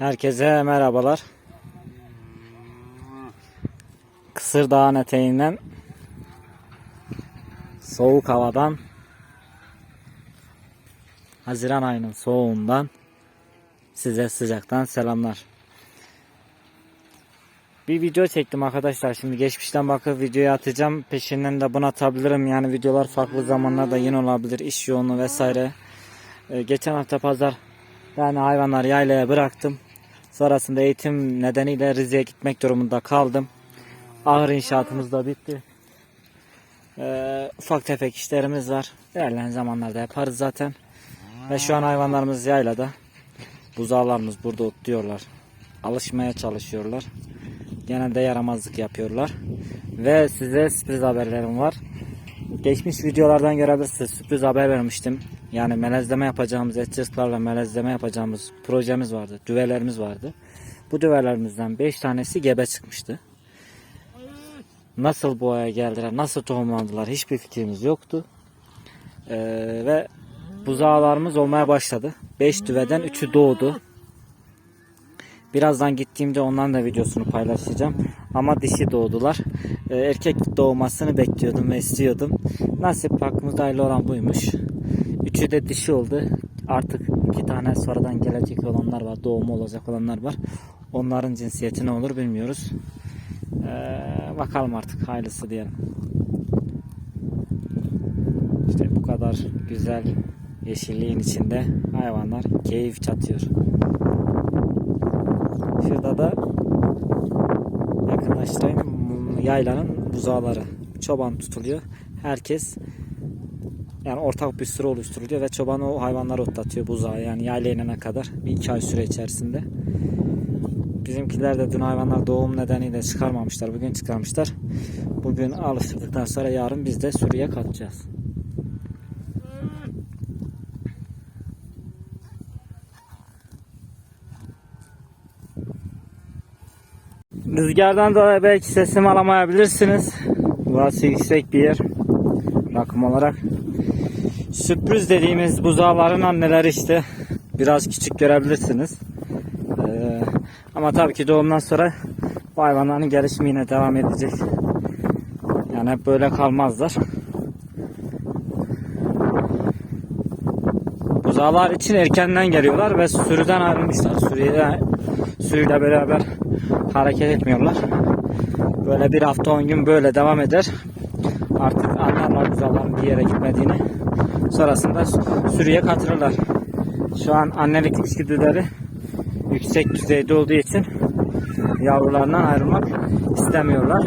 Herkese merhabalar. Kısır Dağı'nın eteğinden soğuk havadan Haziran ayının soğuğundan size sıcaktan selamlar. Bir video çektim arkadaşlar. Şimdi geçmişten bakıp videoyu atacağım. Peşinden de bunu atabilirim. Yani videolar farklı zamanlarda yine olabilir. İş yoğunluğu vesaire. Ee, geçen hafta pazar yani hayvanları yaylaya bıraktım. Sonrasında eğitim nedeniyle Rize'ye gitmek durumunda kaldım. Ahır inşaatımız da bitti. Ee, ufak tefek işlerimiz var. İlerleyen zamanlarda yaparız zaten. Ve şu an hayvanlarımız yaylada. Buzağlarımız burada otluyorlar. Alışmaya çalışıyorlar. Genelde yaramazlık yapıyorlar. Ve size sürpriz haberlerim var. Geçmiş videolardan görebilirsiniz. Sürpriz haber vermiştim. Yani melezleme yapacağımız, etçiliklerle melezleme yapacağımız projemiz vardı. Düvelerimiz vardı. Bu düvelerimizden 5 tanesi gebe çıkmıştı. Nasıl bu geldiler, nasıl tohumlandılar hiçbir fikrimiz yoktu. Ee, ve buzağlarımız olmaya başladı. 5 düveden 3'ü doğdu. Birazdan gittiğimde onların da videosunu paylaşacağım. Ama dişi doğdular. Ee, erkek doğmasını bekliyordum ve istiyordum. Nasip hakkımızda hayırlı olan buymuş. Üçü de dişi oldu. Artık iki tane sonradan gelecek olanlar var. Doğumu olacak olanlar var. Onların cinsiyeti ne olur bilmiyoruz. Ee, bakalım artık hayırlısı diyelim. İşte bu kadar güzel yeşilliğin içinde hayvanlar keyif çatıyor. Şurada da yakınlaştırayım yaylanın buzağları. Çoban tutuluyor. Herkes yani ortak bir süre oluşturuluyor ve çoban o hayvanları otlatıyor buzağı yani yayla inene kadar bir iki ay süre içerisinde. Bizimkiler de dün hayvanlar doğum nedeniyle çıkarmamışlar. Bugün çıkarmışlar. Bugün alıştırdıktan sonra yarın biz de sürüye katacağız. Rüzgardan dolayı belki sesimi alamayabilirsiniz. Burası yüksek bir yer. Rakım olarak. Sürpriz dediğimiz buzağların anneleri işte. Biraz küçük görebilirsiniz. Ee, ama tabii ki doğumdan sonra bu hayvanların gelişimi yine devam edecek. Yani hep böyle kalmazlar. Buzağlar için erkenden geliyorlar ve sürüden ayrılmışlar. Sürüyle, sürüyle beraber hareket etmiyorlar. Böyle bir hafta on gün böyle devam eder. Artık anlarlar buzağların bir yere gitmediğini. Sonrasında sürüye katılırlar. Şu an annelik içgüdüleri yüksek düzeyde olduğu için yavrularından ayrılmak istemiyorlar.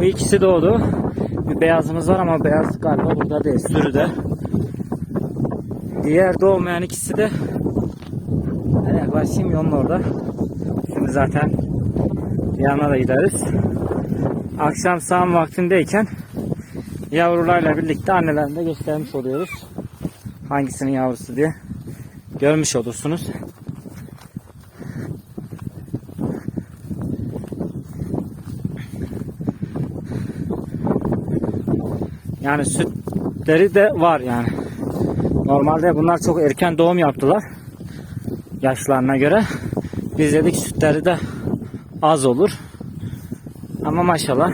Bu ikisi doğdu. Bir beyazımız var ama beyaz galiba burada değil. Sürüde. Diğer doğmayan ikisi de yaklaşayım yolun orada. Şimdi zaten yanına da gideriz. Akşam sağım vaktindeyken yavrularla birlikte annelerini de göstermiş oluyoruz. Hangisinin yavrusu diye görmüş olursunuz. Yani sütleri de var yani. Normalde bunlar çok erken doğum yaptılar. Yaşlarına göre. Biz dedik sütleri de az olur. Ama maşallah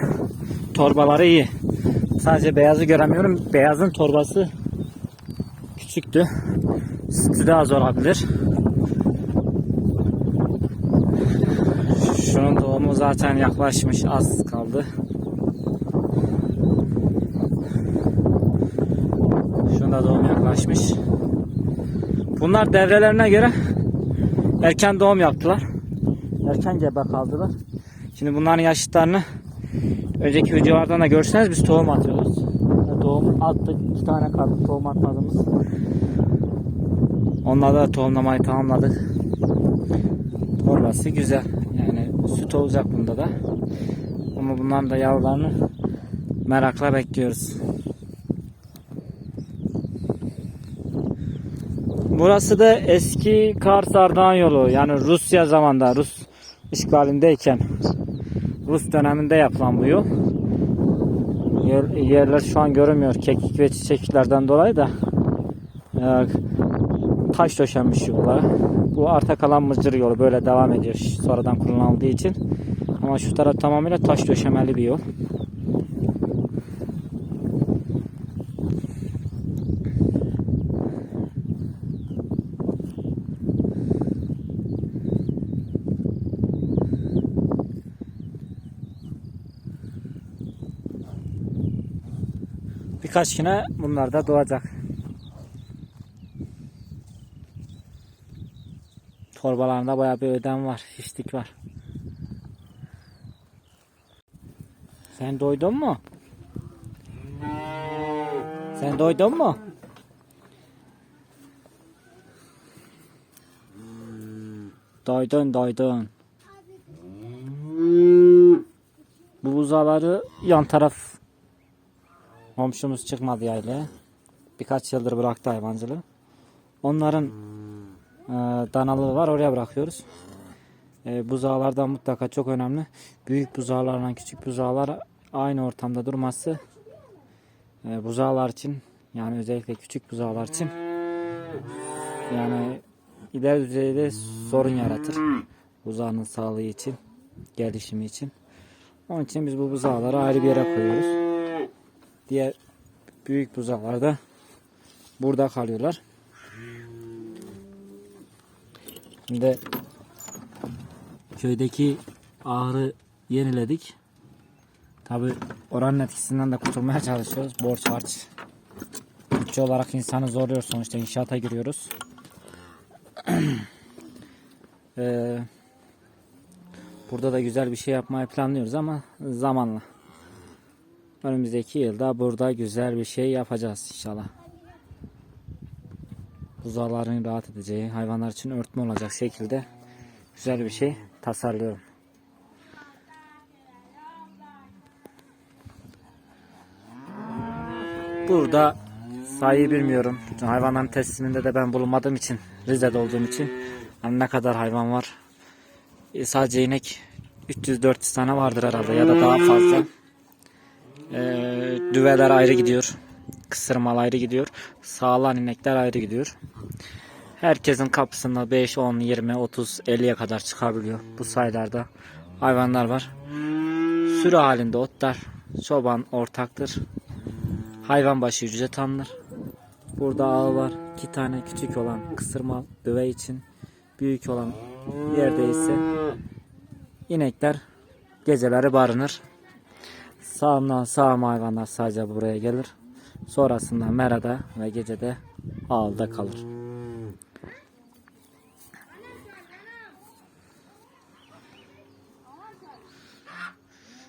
torbaları iyi. Sadece beyazı göremiyorum. Beyazın torbası küçüktü. Sütü de az olabilir. Şunun doğumu zaten yaklaşmış. Az kaldı. Şunun da doğum yaklaşmış. Bunlar devrelerine göre erken doğum yaptılar. Erken gebe kaldılar. Şimdi bunların yaşıtlarını önceki videolardan da görseniz biz tohum atıyoruz. Tohum attık. iki tane kaldı tohum atmadığımız. Onlarda da tohumlamayı tamamladık. Torbası güzel. Yani süt olacak bunda da. Ama bunların da yavrularını merakla bekliyoruz. Burası da eski Kars Ardahan yolu. Yani Rusya zamanında Rus işgalindeyken Rus döneminde yapılan bu yol. Yer, yerler şu an görünmüyor kekik ve çiçeklerden dolayı da e, taş döşenmiş yollar. Bu arta kalan mıcır yolu böyle devam ediyor sonradan kullanıldığı için. Ama şu taraf tamamıyla taş döşemeli bir yol. Birkaç güne bunlar da doğacak. Torbalarında bayağı bir ödem var, şişlik var. Sen doydun mu? Sen doydun mu? Doydun doydun. Bu buzaları yan taraf komşumuz çıkmadı yaylaya. Birkaç yıldır bıraktı hayvancılığı. Onların e, danalığı var oraya bırakıyoruz. E, buzağlardan mutlaka çok önemli. Büyük buzağlarla küçük buzağlar aynı ortamda durması e, buzağlar için yani özellikle küçük buzağlar için yani ileri düzeyde sorun yaratır. Buzağının sağlığı için, gelişimi için. Onun için biz bu buzağları ayrı bir yere koyuyoruz. Diğer büyük buzağlar da burada kalıyorlar. Şimdi köydeki ahırı yeniledik. Tabi oranın etkisinden de kurtulmaya çalışıyoruz. Borç harç. Bütçe olarak insanı zorluyor sonuçta inşaata giriyoruz. Ee, burada da güzel bir şey yapmayı planlıyoruz ama zamanla. Önümüzdeki yılda burada güzel bir şey yapacağız inşallah. Buzağların rahat edeceği, hayvanlar için örtme olacak şekilde güzel bir şey tasarlıyorum. Burada sayıyı bilmiyorum. Hayvanların tesliminde de ben bulunmadığım için, Rize'de olduğum için hani ne kadar hayvan var. E, sadece inek 300-400 tane vardır herhalde ya da daha fazla. E, düveler ayrı gidiyor. Kısırmal ayrı gidiyor. Sağlan inekler ayrı gidiyor. Herkesin kapısında 5, 10, 20, 30, 50'ye kadar çıkabiliyor. Bu sayılarda hayvanlar var. Sürü halinde otlar. Çoban ortaktır. Hayvan başı ücret alınır. Burada ağı var. iki tane küçük olan kısırmal düve için. Büyük olan yerde ise inekler geceleri barınır. Sağımdan sağım hayvanlar sadece buraya gelir. Sonrasında merada ve gecede ağılda kalır.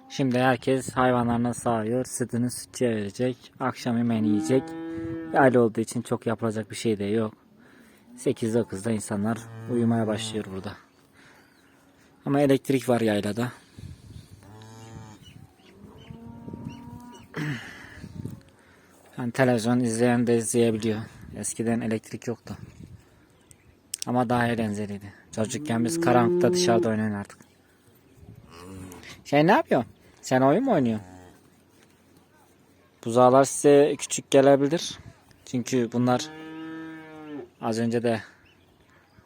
Şimdi herkes hayvanlarına sağıyor. Sütünü sütçüye verecek. Akşam yemeğini yiyecek. Aile olduğu için çok yapılacak bir şey de yok. 8-9'da insanlar uyumaya başlıyor burada. Ama elektrik var yaylada. Yani televizyon izleyen de izleyebiliyor. Eskiden elektrik yoktu. Ama daha eğlenceliydi. Çocukken biz karanlıkta dışarıda oynardık. Şey ne yapıyor? Sen oyun mu oynuyorsun? Buzağlar size küçük gelebilir. Çünkü bunlar az önce de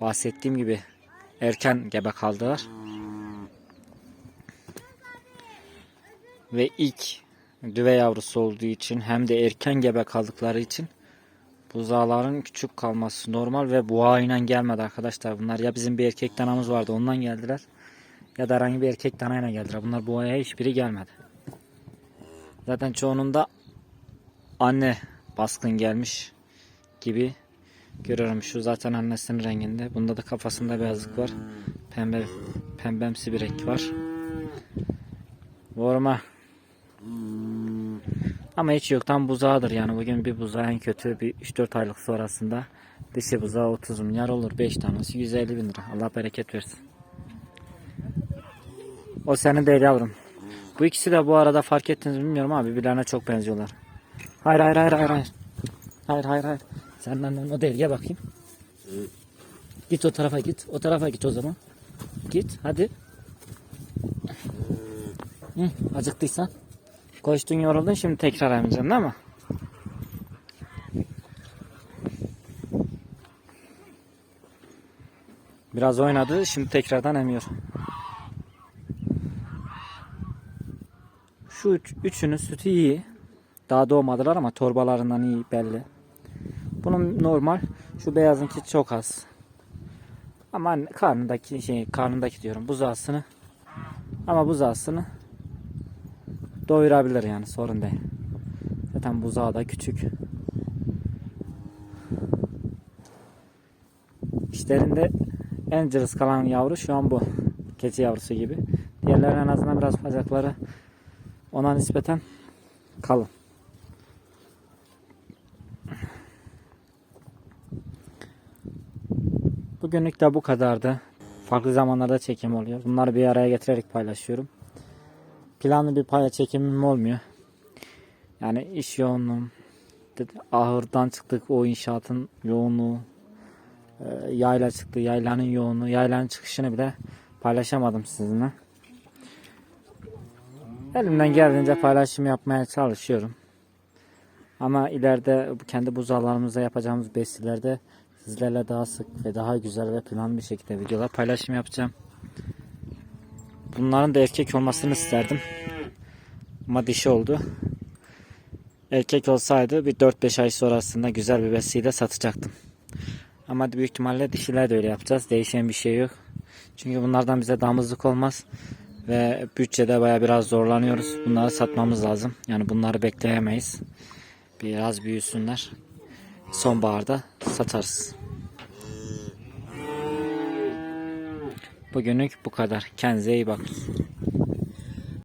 bahsettiğim gibi erken gebe kaldılar. Ve ilk düve yavrusu olduğu için hem de erken gebe kaldıkları için buzağların küçük kalması normal ve buğayla gelmedi arkadaşlar. Bunlar ya bizim bir erkek danamız vardı ondan geldiler ya da herhangi bir erkek danayla geldiler. Bunlar buğaya hiçbiri gelmedi. Zaten çoğunun da anne baskın gelmiş gibi görüyorum. Şu zaten annesinin renginde. Bunda da kafasında beyazlık var. Pembe pembemsi bir renk var. Vorma. Ama hiç yok tam buzağıdır yani. Bugün bir buzağı en kötü bir 3-4 aylık sonrasında dişi buzağı 30 milyar olur. 5 tanesi 150 bin lira. Allah bereket versin. O senin değil yavrum. Bu ikisi de bu arada fark ettiniz mi bilmiyorum ama birbirlerine çok benziyorlar. Hayır hayır hayır hayır hayır. Hayır hayır hayır. Senden o değil gel bakayım. Git o tarafa git. O tarafa git o zaman. Git hadi. Hı, acıktıysan. Koştun yoruldun şimdi tekrar emeceksin değil mi? Biraz oynadı şimdi tekrardan emiyor. Şu üç, üçünün sütü iyi. Daha doğmadılar ama torbalarından iyi belli. Bunun normal. Şu beyazınki çok az. Ama karnındaki şey karnındaki diyorum buzağısını. Ama buzağısını doyurabilir yani sorun değil. Zaten buzağı da küçük. İşlerinde en cılız kalan yavru şu an bu. Keçi yavrusu gibi. Diğerlerinin en azından biraz bacakları ona nispeten kalın. Bugünlük de bu kadardı. Farklı zamanlarda çekim oluyor. Bunları bir araya getirerek paylaşıyorum. Planlı bir paya çekimim olmuyor. Yani iş yoğunluğum, ahırdan çıktık o inşaatın yoğunluğu, e, yayla çıktı, yaylanın yoğunluğu, yaylanın çıkışını bile paylaşamadım sizinle. Elimden geldiğince paylaşım yapmaya çalışıyorum. Ama ileride kendi buzağlarımızda yapacağımız besilerde sizlerle daha sık ve daha güzel ve planlı bir şekilde videolar paylaşım yapacağım. Bunların da erkek olmasını isterdim. Ama dişi oldu. Erkek olsaydı bir 4-5 ay sonrasında güzel bir besiyle satacaktım. Ama büyük ihtimalle dişiler de öyle yapacağız. Değişen bir şey yok. Çünkü bunlardan bize damızlık olmaz. Ve bütçede baya biraz zorlanıyoruz. Bunları satmamız lazım. Yani bunları bekleyemeyiz. Biraz büyüsünler. Sonbaharda satarız. Bugünlük bu kadar. Kendinize iyi bakın.